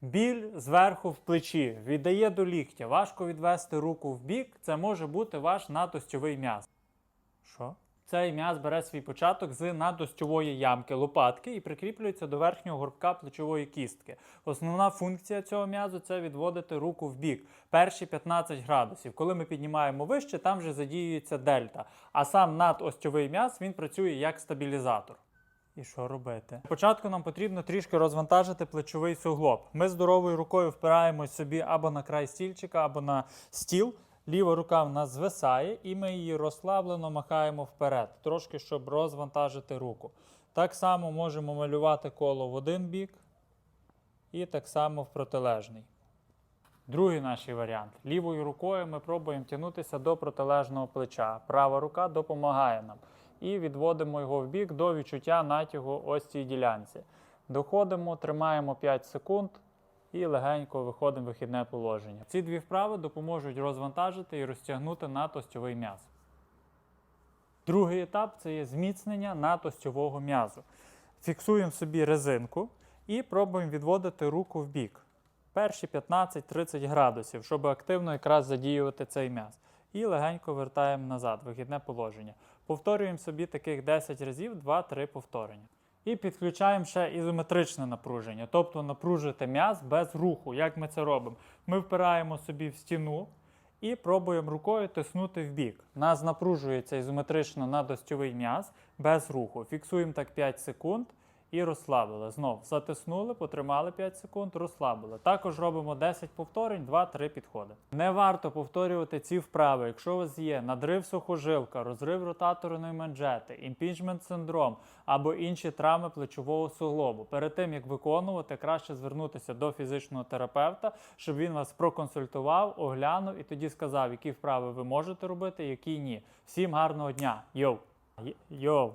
Біль зверху в плечі віддає до ліктя. Важко відвести руку в бік. Це може бути ваш надостьовий м'яз. Що? Цей м'яз бере свій початок з надостьової ямки лопатки і прикріплюється до верхнього горбка плечової кістки. Основна функція цього м'язу це відводити руку в бік. Перші 15 градусів. Коли ми піднімаємо вище, там вже задіюється дельта. А сам надостьовий м'яз він працює як стабілізатор. І що робити? Спочатку нам потрібно трішки розвантажити плечовий суглоб. Ми здоровою рукою впираємось собі або на край стільчика, або на стіл. Ліва рука в нас звисає, і ми її розслаблено махаємо вперед, трошки щоб розвантажити руку. Так само можемо малювати коло в один бік і так само в протилежний. Другий наш варіант. Лівою рукою ми пробуємо тягнутися до протилежного плеча. Права рука допомагає нам. І відводимо його в бік до відчуття натягу ось цій ділянці. Доходимо, тримаємо 5 секунд і легенько виходимо в вихідне положення. Ці дві вправи допоможуть розвантажити і розтягнути натостьовий м'яз. Другий етап це є зміцнення натостьового м'язу. Фіксуємо собі резинку і пробуємо відводити руку в бік. Перші 15-30 градусів, щоб активно якраз задіювати цей м'яз. І легенько вертаємо назад, вихідне положення. Повторюємо собі таких 10 разів, 2-3 повторення. І підключаємо ще ізометричне напруження, тобто напружити м'яз без руху. Як ми це робимо? Ми впираємо собі в стіну і пробуємо рукою тиснути в бік. Нас напружується ізометрично надостьовий м'яз без руху. Фіксуємо так 5 секунд і розслабили. Знов затиснули, потримали 5 секунд, розслабили. Також робимо 10 повторень, 2-3 підходи. Не варто повторювати ці вправи, якщо у вас є надрив сухожилка, розрив ротаторної манжети, імпічмент синдром або інші травми плечового суглобу. Перед тим як виконувати, краще звернутися до фізичного терапевта, щоб він вас проконсультував, оглянув і тоді сказав, які вправи ви можете робити, які ні. Всім гарного дня! Йоу! Йоу!